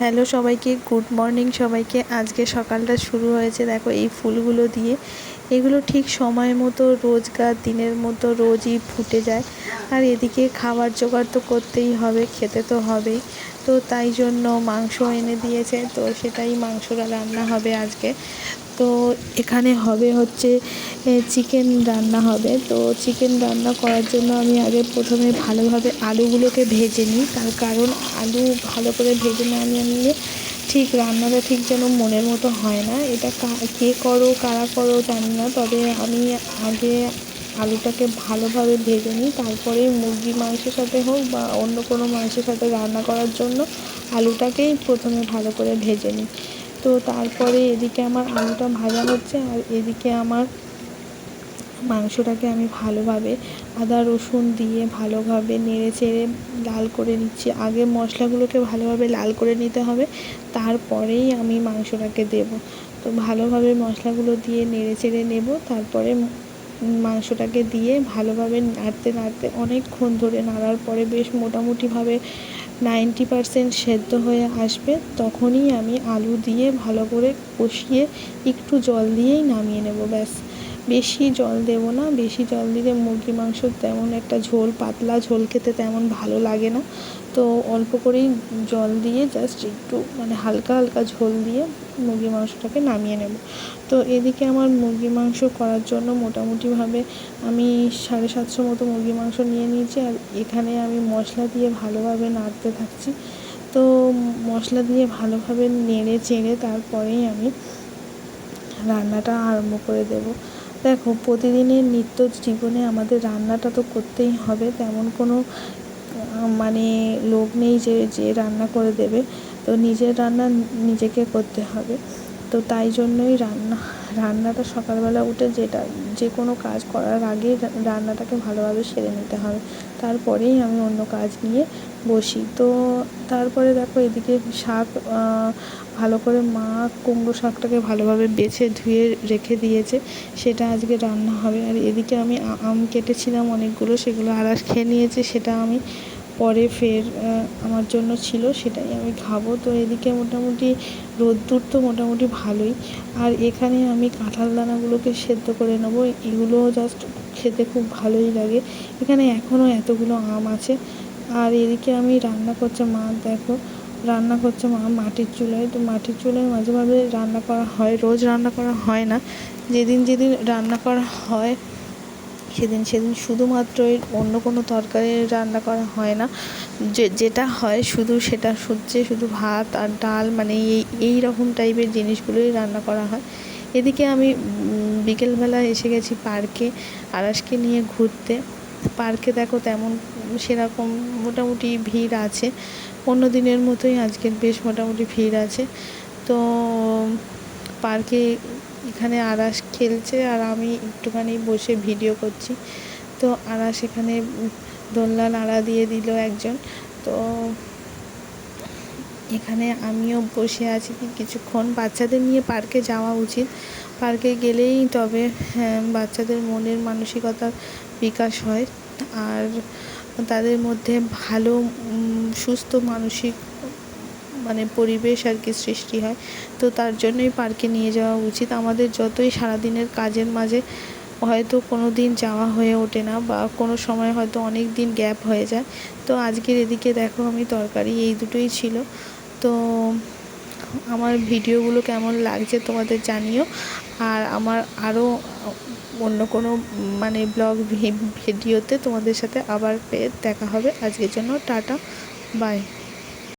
Hello সবাইকে good morning সবাইকে। আজকে সকালটা শুরু হয়েছে দেখো এই ফুলগুলো দিয়ে। এগুলো ঠিক সময় মতো রোজকার দিনের মতো রোজই ফুটে যায়। আর এদিকে খাবার জোগাড় তো করতেই হবে, খেতে তো হবেই। তো তাই জন্য মাংস এনে দিয়েছে, তো সেটাই মাংসটা রান্না হবে আজকে। তো এখানে হবে হচ্ছে চিকেন রান্না হবে। তো চিকেন রান্না করার জন্য আমি আগে প্রথমে ভালোভাবে আলুগুলোকে ভেজে নিই। তার কারণ আলু ভালো করে ভেজে না নিয়ে ঠিক রান্নাটা ঠিক যেন মনের মতো হয় না। এটা কে করো, কারা করো জানি না, তবে আমি আগে আলুটাকে ভালোভাবে ভেজে নিই, তারপরে মুরগি মাংসের সাথে হোক বা অন্য কোনো মাংসের সাথে রান্না করার জন্য আলুটাকেই প্রথমে ভালো করে ভেজে নিই। তো তারপরে এদিকে আমার আলুটা ভাজা হচ্ছে আর এদিকে আমার মাংসটাকে আমি ভালোভাবে আদা, রসুন দিয়ে ভালোভাবে নেড়ে চেড়ে লাল করে নিচ্ছি। আগে মশলাগুলোকে ভালোভাবে লাল করে নিতে হবে, তারপরেই আমি মাংসটাকে দেব। তো ভালোভাবে মশলাগুলো দিয়ে নেড়ে চেড়ে নেব, তারপরে মাংসটাকে দিয়ে ভালোভাবে নাড়তে নাড়তে অনেকক্ষণ ধরে নাড়ার পরে বেশ মোটামুটিভাবে নাইনটি পারসেন্ট সেদ্ধ হয়ে আসবে, তখনই আমি আলু দিয়ে ভালো করে কষিয়ে একটু জল দিয়েই নামিয়ে নেব, ব্যাস। বেশি জল দেবো না, বেশি জল দিলে মুরগি মাংস তেমন একটা ঝোল, পাতলা ঝোল খেতে তেমন ভালো লাগে না। তো অল্প করেই জল দিয়ে জাস্ট একটু মানে হালকা হালকা ঝোল দিয়ে মুরগি মাংসটাকে নামিয়ে নেব। তো এদিকে আমার মুরগি মাংস করার জন্য মোটামুটিভাবে আমি সাড়ে সাতশো মতো মুরগি মাংস নিয়ে নিয়েছি আর এখানে আমি মশলা দিয়ে ভালোভাবে নাড়তে থাকছি। তো মশলা দিয়ে ভালোভাবে নেড়ে চেড়ে তারপরেই আমি রান্নাটা আরম্ভ করে দেব। দেখো, প্রতিদিনের নিত্য জীবনে আমাদের রান্নাটা তো করতেই হবে, তেমন কোনো মানে লোক নেই যে যে রান্না করে দেবে। তো নিজের রান্না নিজেকে করতে হবে। তো তাই জন্যই রান্না, রান্নাটা সকালবেলা উঠে যেটা যে কোনো কাজ করার আগে রান্নাটাকে ভালোভাবে সেরে নিতে হবে। তারপরেই আমি অন্য কাজ নিয়ে বসি। তো তারপরে দেখো এদিকে শাক ভালো করে মা কুমড়ো শাকটাকে ভালোভাবে বেছে ধুয়ে রেখে দিয়েছে। সেটা আজকে রান্না হবে। আর এদিকে আমি আম কেটেছিলাম অনেকগুলো, সেগুলো আরাস খেয়ে নিয়েছে, সেটা আমি পরে ফের আমার জন্য ছিল সেটাই আমি খাব। তো এদিকে মোটামুটি রোদ্দুর তো মোটামুটি ভালোই। আর এখানে আমি কাঁঠাল দানাগুলোকে সেদ্ধ করে নেব। এগুলোও জাস্ট খেতে খুব ভালোই লাগে। এখানে এখনও এতগুলো আম আছে। আর এদিকে আমি রান্না করছে মা, দেখো, রান্না করছে মা মাটির চুলায়। তো মাটির চুলায় মাঝে মাঝে রান্না করা হয়, রোজ রান্না করা হয় না। যেদিন যেদিন রান্না করা হয় সেদিন সেদিন শুধুমাত্রই অন্য কোনো তরকারি রান্না করা হয় না। যে, যেটা হয় শুধু সেটা হচ্ছে শুধু ভাত আর ডাল মানে এই এই রকম টাইপের জিনিসগুলোই রান্না করা হয়। এদিকে আমি বিকেলবেলা এসে গেছি পার্কে আরাসকে নিয়ে ঘুরতে। পার্কে দেখো তেমন সেরকম মোটামুটি ভিড় আছে। অন্য দিনের মতোই আজকের বেশ মোটামুটি ভিড় আছে। তো পার্কে এখানে আরাস খেলছে আর আমি একটুখানি বসে ভিডিও করছি। তো আরাস এখানে দোলনা নাড়া দিয়ে দিল একজন। তো এখানে আমিও বসে আছি কিছুক্ষণ। বাচ্চাদের নিয়ে পার্কে যাওয়া উচিত। পার্কে গেলেই তবে হ্যাঁ বাচ্চাদের মনের মানসিকতার বিকাশ হয়। আর তাদের মধ্যে ভালো সুস্থ মানসিক মানে পরিবেশ আর কি সৃষ্টি হয়। তো তার জন্যই পার্কে নিয়ে যাওয়া উচিত। আমাদের যতই সারাদিনের কাজের মাঝে হয়তো কোনো দিন যাওয়া হয়ে ওঠে না বা কোনো সময় হয়তো অনেক দিন গ্যাপ হয়ে যায়। তো আজকের এদিকে দেখো আমি তরকারি, এই দুটোই ছিল। তো আমার ভিডিওগুলো কেমন লাগছে তোমাদের জানিও। আর আমার আরও অন্য কোনো মানে ব্লগ ভিডিওতে তোমাদের সাথে আবার পেয়ে দেখা হবে। আজকের জন্য টাটা, বাই।